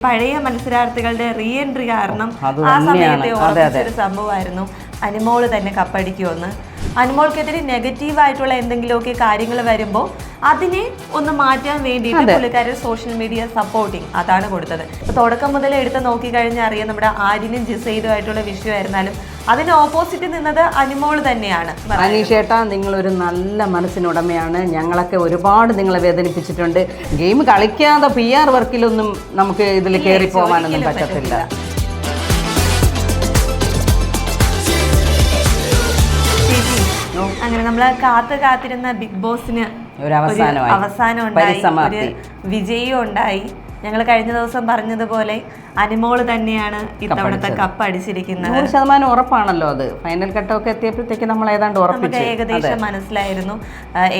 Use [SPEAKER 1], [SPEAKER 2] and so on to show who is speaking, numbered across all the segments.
[SPEAKER 1] പഴയ മത്സരാർത്ഥികളുടെ re entry കാരണം ആ. സമയത്തെ. സംഭവമായിരുന്നു അനുമോൾ തന്നെ കപ്പടിക്കുമെന്ന്. അനുമോൾക്കെതിരെ നെഗറ്റീവായിട്ടുള്ള എന്തെങ്കിലുമൊക്കെ കാര്യങ്ങൾ വരുമ്പോൾ അതിനെ ഒന്ന് മാറ്റാൻ വേണ്ടിയിട്ട് പുള്ളിക്കാരൻ സോഷ്യൽ മീഡിയ സപ്പോർട്ടിങ് അതാണ് കൊടുത്തത്. ഇപ്പൊ തുടക്കം മുതൽ എടുത്ത് നോക്കിക്കഴിഞ്ഞാൽ അറിയാം നമ്മുടെ ആര്യനും ജിസൈദുമായിട്ടുള്ള വിഷയമായിരുന്നാലും അതിന് ഓപ്പോസിറ്റ് നിന്നത് അനുമോൾ തന്നെയാണ്
[SPEAKER 2] അനീഷേട്ടാ ഒരു നല്ല മനസ്സിനുടമയാണ്. ഞങ്ങളൊക്കെ ഒരുപാട് നിങ്ങളെ വേദനിപ്പിച്ചിട്ടുണ്ട്. ഗെയിം കളിക്കാതെ പി ആർ വർക്കിലൊന്നും നമുക്ക് ഇതിൽ കയറി പോകാനൊന്നും പറ്റത്തില്ല.
[SPEAKER 1] അങ്ങനെ നമ്മൾ കാത്തു കാത്തിരുന്ന ബിഗ് ബോസിന്
[SPEAKER 2] ഒരു.
[SPEAKER 1] അവസാനം ഉണ്ടായി ഒരു. വിജയം ഉണ്ടായി. ഞങ്ങൾ കഴിഞ്ഞ ദിവസം പറഞ്ഞതുപോലെ അനിമോൾ തന്നെയാണ് ഇത്തവണത്തെ കപ്പ് അടിച്ചിരിക്കുന്നത്
[SPEAKER 2] നൂറ് ശതമാനം ഉറപ്പാണല്ലോ അത്. ഫൈനൽ ഘട്ടമൊക്കെ എത്തിയപ്പോഴത്തേക്ക് നമ്മൾ ഏതാണ്ട് ഉറപ്പിച്ചു.
[SPEAKER 1] ഏകദേശം മനസ്സിലായിരുന്നു.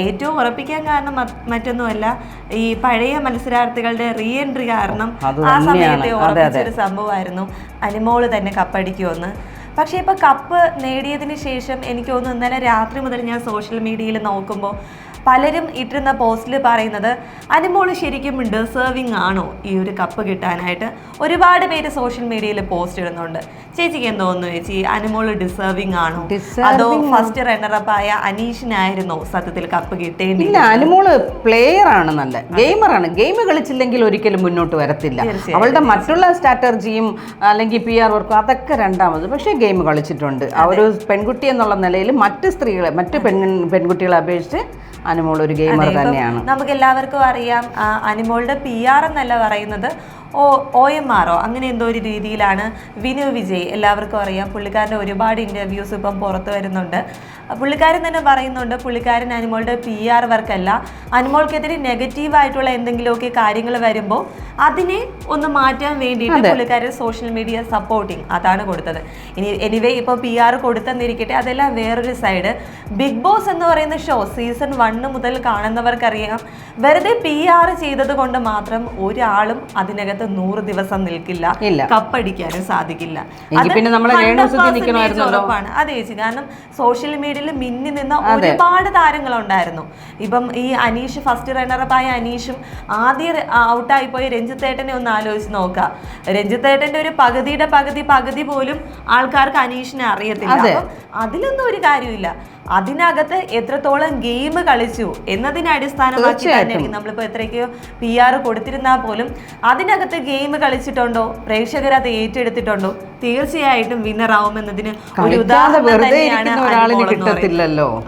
[SPEAKER 1] ഏറ്റവും ഉറപ്പിക്കാൻ കാരണം മറ്റൊന്നുമല്ല ഈ പഴയ മത്സരാർത്ഥികളുടെ റീ എൻട്രി കാരണം ആ. സമയത്തെ. ഉറപ്പിച്ചൊരു സംഭവമായിരുന്നു. അനിമോൾ തന്നെ കപ്പടിക്കുമെന്ന്. പക്ഷേ ഇപ്പോൾ കപ്പ് നേടിയതിന് ശേഷം എനിക്ക് തോന്നുന്നു ഇന്നലെ രാത്രി മുതൽ ഞാൻ സോഷ്യൽ മീഡിയയിൽ നോക്കുമ്പോൾ പലരും ഇട്ടിരുന്ന പോസ്റ്റിൽ പറയുന്നത് അനുമോൾ ശരിക്കും ഡിസേർവിങ് ആണോ ഈ ഒരു കപ്പ് കിട്ടാനായിട്ട്? ഒരുപാട് പേര് സോഷ്യൽ മീഡിയയിൽ പോസ്റ്റ് ഇടുന്നുണ്ട്. ചേച്ചിക്ക് എന്തോ തോന്നുന്നു ചേച്ചി? അനുമോൾ ഡിസേർവിങ് ആണോ? അതോ ഫസ്റ്റ് റണ്ണറപ്പ് ആയ അനീഷിനായിരുന്നോ സത്യത്തിൽ കപ്പ് കിട്ടേണ്ടി
[SPEAKER 2] അനുമോൾ പ്ലെയർ ആണ് നല്ല. ഗെയിമർ ആണ്. ഗെയിം കളിച്ചില്ലെങ്കിൽ ഒരിക്കലും മുന്നോട്ട് വരത്തില്ല. അവളുടെ മറ്റുള്ള സ്ട്രാറ്റർജിയും അല്ലെങ്കിൽ പി ആർ വർക്കും അതൊക്കെ രണ്ടാമത്. പക്ഷേ ഗെയിം കളിച്ചിട്ടുണ്ട്. ആ ഒരു പെൺകുട്ടി എന്നുള്ള നിലയിൽ മറ്റ് സ്ത്രീകളെ മറ്റ് പെൺ പെൺകുട്ടികളെ അപേക്ഷിച്ച് അനുമോൾ ഒരു ഗെയിമർ തന്നെയാണ്.
[SPEAKER 1] നമുക്ക് എല്ലാവർക്കും അറിയാം അനുമോളുടെ പി ആർ എന്നല്ല പറയുന്നത് ഓ ഒ എം ആറോ അങ്ങനെ എന്തോ ഒരു രീതിയിലാണ് വിനു വിജയ്. എല്ലാവർക്കും അറിയാം പുള്ളിക്കാരന്റെ ഒരുപാട് ഇന്റർവ്യൂസ് ഇപ്പം പുറത്തു വരുന്നുണ്ട്. പുള്ളിക്കാരൻ തന്നെ പറയുന്നുണ്ട് പുള്ളിക്കാരൻ അനുമോളുടെ പി ആർ വർക്കല്ല. അനുമോൾക്കെതിരെ നെഗറ്റീവായിട്ടുള്ള എന്തെങ്കിലുമൊക്കെ കാര്യങ്ങൾ വരുമ്പോൾ അതിനെ ഒന്ന് മാറ്റാൻ വേണ്ടിയിട്ട് പുള്ളിക്കാരൻ സോഷ്യൽ മീഡിയ സപ്പോർട്ടിങ് അതാണ് കൊടുത്തത്. ഇനി എനിവേ ഇപ്പോൾ പി ആർ കൊടുത്തെന്നിരിക്കട്ടെ. അതെല്ലാം വേറൊരു സൈഡ് ബിഗ് ബോസ് എന്ന് പറയുന്ന ഷോ സീസൺ വണ്ണ് മുതൽ കാണുന്നവർക്കറിയാം. വെറുതെ പി ആർ ചെയ്തത് കൊണ്ട് മാത്രം ഒരാളും അതിനകത്ത് നൂറ് ദിവസം നിൽക്കില്ല. കപ്പടിക്കാനും സാധിക്കില്ല. അത്
[SPEAKER 2] പിന്നെ നമ്മളെ
[SPEAKER 1] 100%
[SPEAKER 2] രേണുസുതി
[SPEAKER 1] ഉറപ്പാണ്. അതെ ചേച്ചി കാരണം സോഷ്യൽ മീഡിയയിൽ മിന്നി നിന്ന ഒരുപാട് താരങ്ങളുണ്ടായിരുന്നു. ഇപ്പം ഈ അനീഷ് ഫസ്റ്റ് റണ്ണറപ്പായ അനീഷും ആദ്യം ഔട്ടായി പോയ രഞ്ജിത്തേട്ടനെ ഒന്ന് ആലോചിച്ച് നോക്കാം. രഞ്ജിത്തേട്ടന്റെ ഒരു പകുതിയുടെ പകുതി പകുതി പോലും ആൾക്കാർക്ക് അനീഷിനെ അറിയത്തില്ല. അപ്പം അതിലൊന്നും ഒരു കാര്യമില്ല. അതിനകത്ത് എത്രത്തോളം ഗെയിം കളിച്ചു എന്നതിനെ അടിസ്ഥാനമാക്കി തന്നെയായിരിക്കും നമ്മളിപ്പോൾ എത്രയ്ക്കോ പി ആർ കൊടുത്തിരുന്നാൽ പോലും അതിനകത്ത് ഗെയിം കളിച്ചിട്ടുണ്ടോ? പ്രേക്ഷകർ അത് ഏറ്റെടുത്തിട്ടുണ്ടോ? തീർച്ചയായിട്ടും വിന്നർ ആവുമെന്നതിന് ഒരു ഉദാഹരണം തന്നെയാണ്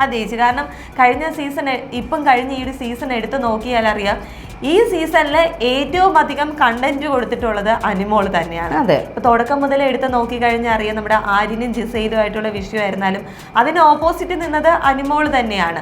[SPEAKER 1] അതെ ചേച്ചി കാരണം കഴിഞ്ഞ സീസൺ ഇപ്പം കഴിഞ്ഞ ഈ ഒരു സീസൺ എടുത്ത് നോക്കിയാൽ അറിയാം ഈ സീസണിൽ ഏറ്റവും അധികം കണ്ടന്റ് കൊടുത്തിട്ടുള്ളത് അനുമോൾ തന്നെയാണ്.
[SPEAKER 2] അതെ.
[SPEAKER 1] ഇപ്പൊ തുടക്കം മുതൽ എടുത്ത് നോക്കിക്കഴിഞ്ഞാൽ അറിയാം നമ്മുടെ ആര്യനും വിഷയം വിഷയമായിരുന്നാലും അതിന് ഓപ്പോസിറ്റ് നിന്നത് അനിമോൾ തന്നെയാണ്.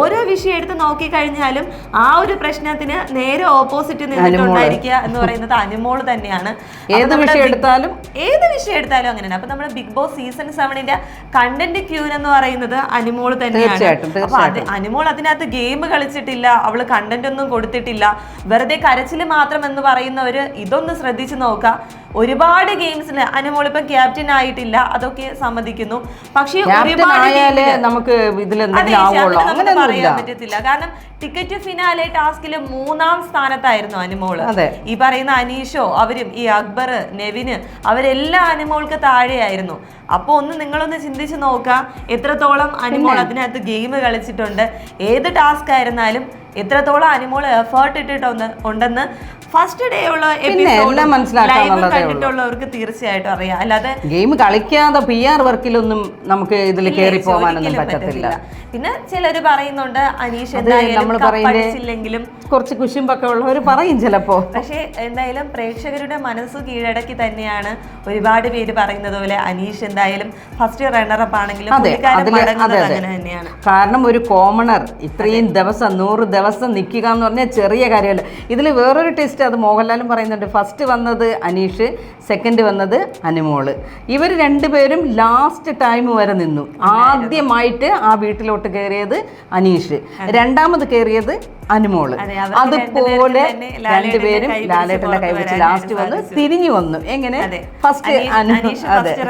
[SPEAKER 1] ഓരോ വിഷയം എടുത്ത് നോക്കിക്കഴിഞ്ഞാലും ആ ഒരു പ്രശ്നത്തിന് നേരെ ഓപ്പോസിറ്റ് നിന്നിട്ടുണ്ടായിരിക്കുക എന്ന് പറയുന്നത് അനിമോൾ തന്നെയാണ്.
[SPEAKER 2] ഏത് വിഷയം എടുത്താലും?
[SPEAKER 1] ഏത് വിഷയം എടുത്താലും അങ്ങനെയാണ്. അപ്പൊ നമ്മുടെ ബിഗ് ബോസ് സീസൺ സെവനിന്റെ കണ്ടന്റ് ക്യൂൻ എന്ന് പറയുന്നത് അനിമോൾ തന്നെയാണ്. അപ്പൊ അത് അനിമോൾ അതിനകത്ത് ഗെയിം കളിച്ചിട്ടില്ല അവൾ കണ്ടന്റ് ഒന്നും കൊടുത്തിട്ടില്ല. വെറുതെ കരച്ചിൽ മാത്രം എന്ന് പറയുന്നവര് ഇതൊന്ന് ശ്രദ്ധിച്ചു നോക്കുക ഒരുപാട് ഗെയിംസിൽ അനുമോൾ ഇപ്പം ക്യാപ്റ്റൻ ആയിട്ടില്ല അതൊക്കെ സമ്മതിക്കുന്നു. പക്ഷേ ഒരുപാട്
[SPEAKER 2] നമുക്ക്
[SPEAKER 1] പറയാൻ പറ്റത്തില്ല. കാരണം ടിക്കറ്റ് ഫിനാലെ ടാസ്കിൽ മൂന്നാം സ്ഥാനത്തായിരുന്നു
[SPEAKER 2] അനുമോൾ
[SPEAKER 1] ഈ പറയുന്ന അനീഷോ അവരും ഈ അക്ബർ നെവിന് അവരെല്ലാം അനുമോൾക്ക് താഴെയായിരുന്നു. അപ്പോൾ ഒന്ന് നിങ്ങളൊന്ന് ചിന്തിച്ച് നോക്കാം എത്രത്തോളം അനുമോൾ അതിനകത്ത് ഗെയിം കളിച്ചിട്ടുണ്ട്. ഏത് ടാസ്ക് ആയിരുന്നാലും എത്രത്തോളം അനുമോൾ എഫേർട്ട് ഇട്ടിട്ടുണ്ട് ഉണ്ടെന്ന് ഫസ്റ്റ് ഡേ ഉള്ള
[SPEAKER 2] എല്ലാം മനസ്സിലാക്കാന്നുള്ളതേ.
[SPEAKER 1] കണ്ടിട്ടുള്ളവർക്ക് തീർച്ചയായിട്ടും അറിയാം. അല്ലാതെ
[SPEAKER 2] ഗെയിം കളിക്കാതെ പി ആർ വർക്കിലൊന്നും നമുക്ക് ഇതിൽ കയറി പോകാനൊന്നും പറ്റത്തില്ല.
[SPEAKER 1] പിന്നെ ചിലർ പറയുന്നുണ്ട് അനീഷ് എന്തായാലും
[SPEAKER 2] കുറച്ച് കുശുമ്പൊക്കെ ഉള്ളവർ പറയും ചിലപ്പോ.
[SPEAKER 1] പക്ഷേ എന്തായാലും പ്രേക്ഷകരുടെ മനസ്സ് കീഴടക്കി തന്നെയാണ് ഒരുപാട് പേര് പറയുന്നത് പോലെ അനീഷ് എന്തായാലും ഫസ്റ്റ് റണ്ണറപ്പ് ആണെങ്കിലും അങ്ങനെ തന്നെയാണ്.
[SPEAKER 2] കാരണം ഒരു കോമണർ ഇത്രയും ദിവസം നൂറ് ദിവസം നിൽക്കുക എന്ന് പറഞ്ഞാൽ ചെറിയ കാര്യമല്ല. ഇതിൽ വേറൊരു ടെസ്റ്റ് അത് മോഹൻലാലും പറയുന്നുണ്ട്. ഫസ്റ്റ് വന്നത് അനീഷ് സെക്കൻഡ് വന്നത് അനുമോൾ. ഇവർ രണ്ടുപേരും ലാസ്റ്റ് ടൈം വരെ നിന്നു. ആദ്യമായിട്ട് ആ വീട്ടിലോട്ട് കയറിയത് അനീഷ്. രണ്ടാമത് കയറിയത്
[SPEAKER 1] അനുമോൾ.
[SPEAKER 2] അതുപോലെ രണ്ടുപേരും ലാലേട്ടന്റെ കൈ
[SPEAKER 1] വെച്ച്
[SPEAKER 2] ലാസ്റ്റ് വന്ന്. തിരിഞ്ഞു വന്നു. എങ്ങനെ? ഫസ്റ്റ്
[SPEAKER 1] ഫസ്റ്റ്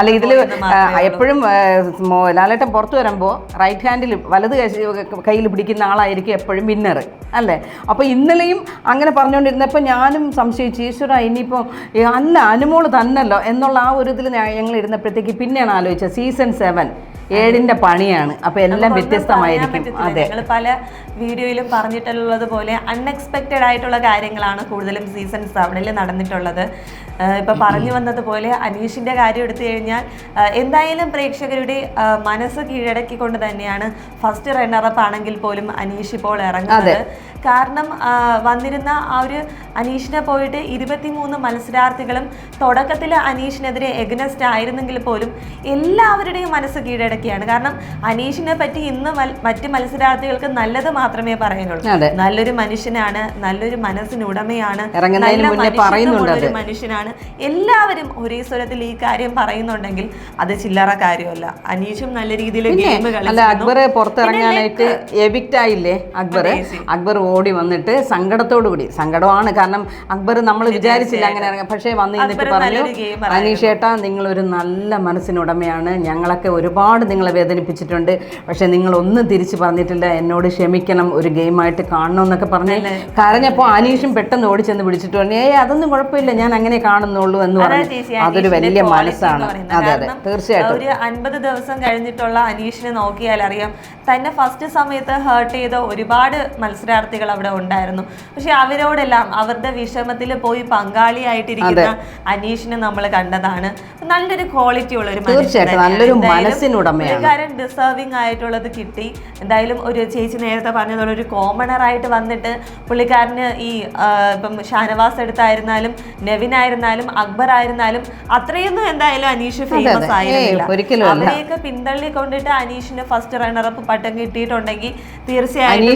[SPEAKER 2] അല്ല
[SPEAKER 1] ഉള്ളൂ.
[SPEAKER 2] എപ്പോഴും ലാലേട്ടൻ പുറത്തു വരുമ്പോൾ റൈറ്റ് ഹാൻഡിൽ വലത് കൈയിൽ പിടിക്കുന്ന ആളായിരിക്കും എപ്പോഴും വിന്നർ അല്ലേ? അപ്പോൾ ഇന്നലെയും അങ്ങനെ പറഞ്ഞുകൊണ്ടിരുന്നപ്പോൾ ഞാനും സംശയിച്ചു ഈശ്വര ഇനിയിപ്പോൾ അല്ല അനുമോൾ തന്നല്ലോ എന്നുള്ള ആ ഒരു ഇതിൽ ഞങ്ങൾ ഇരുന്നപ്പോഴത്തേക്ക് പിന്നെയാണ് ആലോചിച്ചത്. സീസൺ സെവൻ ഏഴിന്റെ പണിയാണ്. അപ്പോൾ എല്ലാം വ്യത്യസ്തമായിരിക്കും. അതെ.
[SPEAKER 1] ഞങ്ങൾ പല വീഡിയോയിലും പറഞ്ഞിട്ടുള്ളത് പോലെ അൺഎക്സ്പെക്റ്റഡ് ആയിട്ടുള്ള കാര്യങ്ങളാണ് കൂടുതലും സീസൺ സെവനിൽ നടന്നിട്ടുള്ളത്. ഇപ്പം പറഞ്ഞു വന്നതുപോലെ അനീഷിന്റെ കാര്യം എടുത്തു കഴിഞ്ഞാൽ എന്തായാലും പ്രേക്ഷകരുടെ മനസ്സ് കീഴടക്കിക്കൊണ്ട് തന്നെയാണ് ഫസ്റ്റ് റണ്ണറപ്പ് ആണെങ്കിൽ പോലും അനീഷ് ഇപ്പോൾ ഇറങ്ങുന്നത്. കാരണം വന്നിരുന്ന ആ ഒരു അനീഷിനെ പോയിട്ട് ഇരുപത്തിമൂന്ന് മത്സരാർത്ഥികളും തുടക്കത്തിൽ അനീഷിനെതിരെ എഗ്നസ്റ്റ് ആയിരുന്നെങ്കിൽ പോലും എല്ലാവരുടെയും മനസ്സ് കീഴടക്കിയാണ്. കാരണം അനീഷിനെ പറ്റി ഇന്ന് മറ്റ് മത്സരാർത്ഥികൾക്ക് നല്ലത് മാത്രമേ
[SPEAKER 2] പറയുന്നുള്ളൂ.
[SPEAKER 1] നല്ലൊരു മനുഷ്യനാണ് നല്ലൊരു
[SPEAKER 2] മനസ്സിനുടമയാണ്
[SPEAKER 1] ഒരു മനുഷ്യനാണ്. എല്ലാവരും ഒരേ സ്വരത്തിൽ ഈ കാര്യം പറയുന്നുണ്ടെങ്കിൽ അത് ചില്ലറ കാര്യമല്ല. അനീഷും നല്ല രീതിയിൽ ഗെയിം
[SPEAKER 2] കളിച്ചു അക്ബർ പുറത്തിറങ്ങാനായിട്ട് എവിക്റ്റ് ആയില്ലേ അക്ബർ അക്ബർ ഓടി വന്നിട്ട് സങ്കടത്തോടു കൂടി. സങ്കടമാണ്. കാരണം അക്ബർ നമ്മൾ വിചാരിച്ചില്ല അങ്ങനെ ഇറങ്ങാൻ പക്ഷേ വന്ന്
[SPEAKER 1] എന്നിട്ട്
[SPEAKER 2] പറഞ്ഞു
[SPEAKER 1] അനീഷേട്ടാ നിങ്ങൾ
[SPEAKER 2] ഒരു നിങ്ങളൊരു നല്ല മനസ്സിനുടമയാണ്. ഞങ്ങളൊക്കെ ഒരുപാട് നിങ്ങളെ വേദനിപ്പിച്ചിട്ടുണ്ട്. പക്ഷേ നിങ്ങളൊന്നും തിരിച്ചു പറഞ്ഞിട്ടില്ല എന്നോട് ക്ഷമിക്കണം. ഒരു ഗെയിമായിട്ട് കാണണമെന്നൊക്കെ പറഞ്ഞു കരഞ്ഞപ്പോൾ അനീഷും പെട്ടെന്ന് ഓടിച്ചെന്ന് വിളിച്ചിട്ട് പറഞ്ഞു ഏയ് അതൊന്നും കുഴപ്പമില്ല. ഞാൻ അങ്ങനെ കാണുന്നുള്ളൂ എന്ന് പറഞ്ഞു. അതൊരു വലിയ മനസ്സാണ്. അതെ അതെ. തീർച്ചയായിട്ടും.
[SPEAKER 1] ഒരു അൻപത് ദിവസം കഴിഞ്ഞിട്ടുള്ള അനീഷിനെ നോക്കിയാൽ അറിയാം തന്നെ ഫസ്റ്റ് സമയത്ത് ഹേർട്ട് ചെയ്ത ഒരുപാട് മത്സരാർത്ഥികൾ അവിടെ ഉണ്ടായിരുന്നു. പക്ഷെ അവരോടെല്ലാം അവരുടെ വിഷമത്തിൽ പോയി പങ്കാളിയായിട്ടിരിക്കുന്ന അനീഷിനെ നമ്മൾ കണ്ടതാണ്. നല്ലൊരു ക്വാളിറ്റി ഉള്ള ഒരു
[SPEAKER 2] മനസ്സിനുടമയാണ്.
[SPEAKER 1] ഡിസേർവിംഗ് ആയിട്ടുള്ളത് കിട്ടി. എന്തായാലും ഒരു ചേച്ചി നേരത്തെ പറഞ്ഞതുപോലെ ഒരു കോമണർ ആയിട്ട് വന്നിട്ട് പുള്ളിക്കാരന് ഈ ഇപ്പം ഷാനവാസ് എടുത്തായിരുന്നാലും നെവിൻ ആയിരുന്നാലും അക്ബർ ആയിരുന്നാലും അത്രയൊന്നും എന്തായാലും അനീഷ് ഫേമസ്. ആയിരുന്നില്ല. അവരെയൊക്കെ പിന്തള്ളി കൊണ്ടിട്ട് അനീഷിന് ഫസ്റ്റ് റണ്ണറപ്പ് പട്ടം കിട്ടിയിട്ടുണ്ടെങ്കിൽ തീർച്ചയായും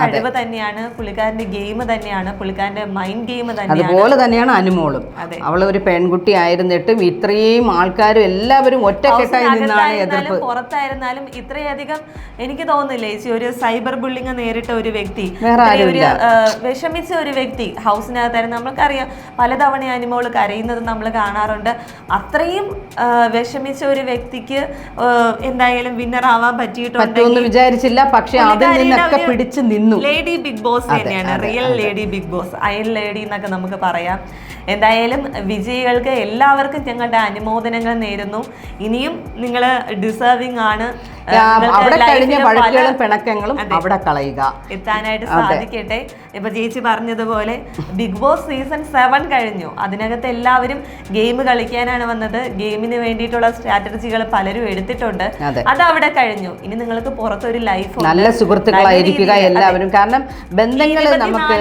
[SPEAKER 2] കഴിവ് തന്നെയാണ്.
[SPEAKER 1] തന്നെയാണ് പുള്ളിക്കാരന്റെ ഗെയിം തന്നെയാണ് പുള്ളിക്കാരന്റെ മൈൻഡ് ഗെയിം തന്നെയാണ്.
[SPEAKER 2] അതുപോലെ തന്നെയാണ് അനുമോളും. അവൾ ഒരു പെൺകുട്ടി ആയിരുന്നിട്ടും ഇത്രയും ആൾക്കാരും എല്ലാവരും ഒറ്റക്കെട്ടായി നിന്നാണ് എതിർപ്പ്.
[SPEAKER 1] പുറത്തായിരുന്നാലും ഇത്രയധികം എനിക്ക് തോന്നുന്നില്ല. ചേച്ചി ഒരു സൈബർ ബുള്ളിങ് നേരിട്ട ഒരു വ്യക്തി ഒരു. വിഷമിച്ച ഒരു വ്യക്തി ഹൗസിനകത്തായിരുന്നു. നമ്മൾക്കറിയാം പലതവണ അനുമോൾ കരയുന്നത് നമ്മൾ കാണാറുണ്ട്. അത്രയും വിഷമിച്ച ഒരു വ്യക്തിക്ക് എന്തായാലും വിന്നർ ആവാൻ പറ്റിയിട്ടുണ്ട്
[SPEAKER 2] വിചാരിച്ചില്ല. പക്ഷെ അതിൽ നിന്നൊക്കെ പിടിച്ചു നിന്നു.
[SPEAKER 1] ലേഡി ബിഗ് ബോസ് തന്നെയാണ്. Real lady Big Boss iron lady എന്നൊക്കെ നമുക്ക് പറയാം. എന്തായാലും വിജയികൾക്ക് എല്ലാവർക്കും ഞങ്ങളുടെ അനുമോദനങ്ങൾ നേരുന്നു. ഇനിയും നിങ്ങൾ ഡിസേർവിംഗ് ആണ്.
[SPEAKER 2] അവിടെ കഴിഞ്ഞ വഴക്കുകളും പിണക്കങ്ങളും അവിടെ കളയുക.
[SPEAKER 1] എത്താനായിട്ട് സാധിക്കട്ടെ. ഇപ്പൊ ചേച്ചി പറഞ്ഞതുപോലെ ബിഗ് ബോസ് സീസൺ സെവൻ കഴിഞ്ഞു. അതിനകത്ത് എല്ലാവരും ഗെയിം കളിക്കാനാണ് വന്നത്. ഗെയിമിന് വേണ്ടിയിട്ടുള്ള സ്ട്രാറ്റജികൾ പലരും എടുത്തിട്ടുണ്ട്.
[SPEAKER 2] അതെ.
[SPEAKER 1] അത് അവിടെ കഴിഞ്ഞു. ഇനി നിങ്ങൾക്ക് പുറത്തൊരു ലൈഫ്
[SPEAKER 2] നല്ല സുഹൃത്തുക്കളായിരിക്കുക എല്ലാവരും. കാരണം ബന്ധങ്ങൾ നമുക്ക്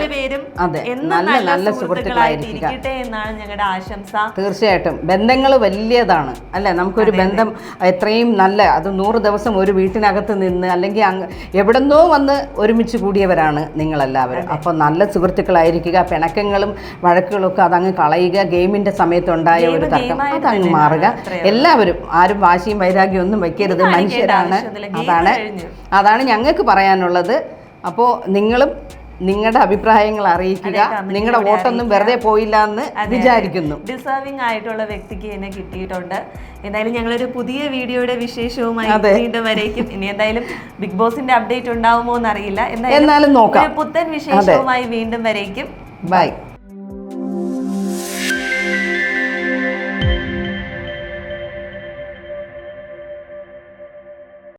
[SPEAKER 2] അതെ നല്ല
[SPEAKER 1] നല്ല
[SPEAKER 2] സുഹൃത്തുക്കളായിരിക്കുക.
[SPEAKER 1] എന്നാണ് ഞങ്ങളുടെ ആശംസ.
[SPEAKER 2] തീർച്ചയായിട്ടും. ബന്ധങ്ങൾ വലിയതാണ്. അല്ലെ? നമുക്കൊരു ബന്ധം എത്രയും നല്ല അത് നൂറ് ദിവസം ഒരു വീട്ടിനകത്ത് നിന്ന് അല്ലെങ്കിൽ അങ്ങ് എവിടെന്നോ വന്ന് ഒരുമിച്ച് കൂടിയവരാണ് നിങ്ങളെല്ലാവരും. അപ്പോൾ നല്ല സുഹൃത്തുക്കളായിരിക്കുക. പിണക്കങ്ങളും വഴക്കുകളൊക്കെ അതങ്ങ് കളയുക. ഗെയിമിന്റെ സമയത്തുണ്ടായ ഒരു തർക്കം അതങ്ങ് മാറുക. എല്ലാവരും ആരും വാശിയും വൈരാഗ്യം ഒന്നും വെക്കരുത്. മനുഷ്യരാണ്. അതാണ് അതാണ് ഞങ്ങൾക്ക് പറയാനുള്ളത്. അപ്പോൾ നിങ്ങളും നിങ്ങളുടെ അഭിപ്രായങ്ങൾ അറിയിക്കുക. നിങ്ങളുടെ
[SPEAKER 1] വോട്ട്
[SPEAKER 2] വോട്ടൊന്നും വെറുതെ പോയില്ല എന്ന് വിചാരിക്കുന്നു.
[SPEAKER 1] ഡിസേർവിംഗ് ആയിട്ടുള്ള വ്യക്തിക്ക് എന്നെ കിട്ടിയിട്ടുണ്ട്. എന്തായാലും ഞങ്ങളൊരു പുതിയ വീഡിയോയുടെ വിശേഷവുമായി വീണ്ടും വരേക്കും. ഇനി എന്തായാലും ബിഗ് ബോസിന്റെ അപ്ഡേറ്റ് ഉണ്ടാവുമോ എന്നറിയില്ല.
[SPEAKER 2] എന്തായാലും നോക്കാം.
[SPEAKER 1] പുത്തൻ വിശേഷവുമായി വീണ്ടും വരേക്കും.
[SPEAKER 2] ബൈ.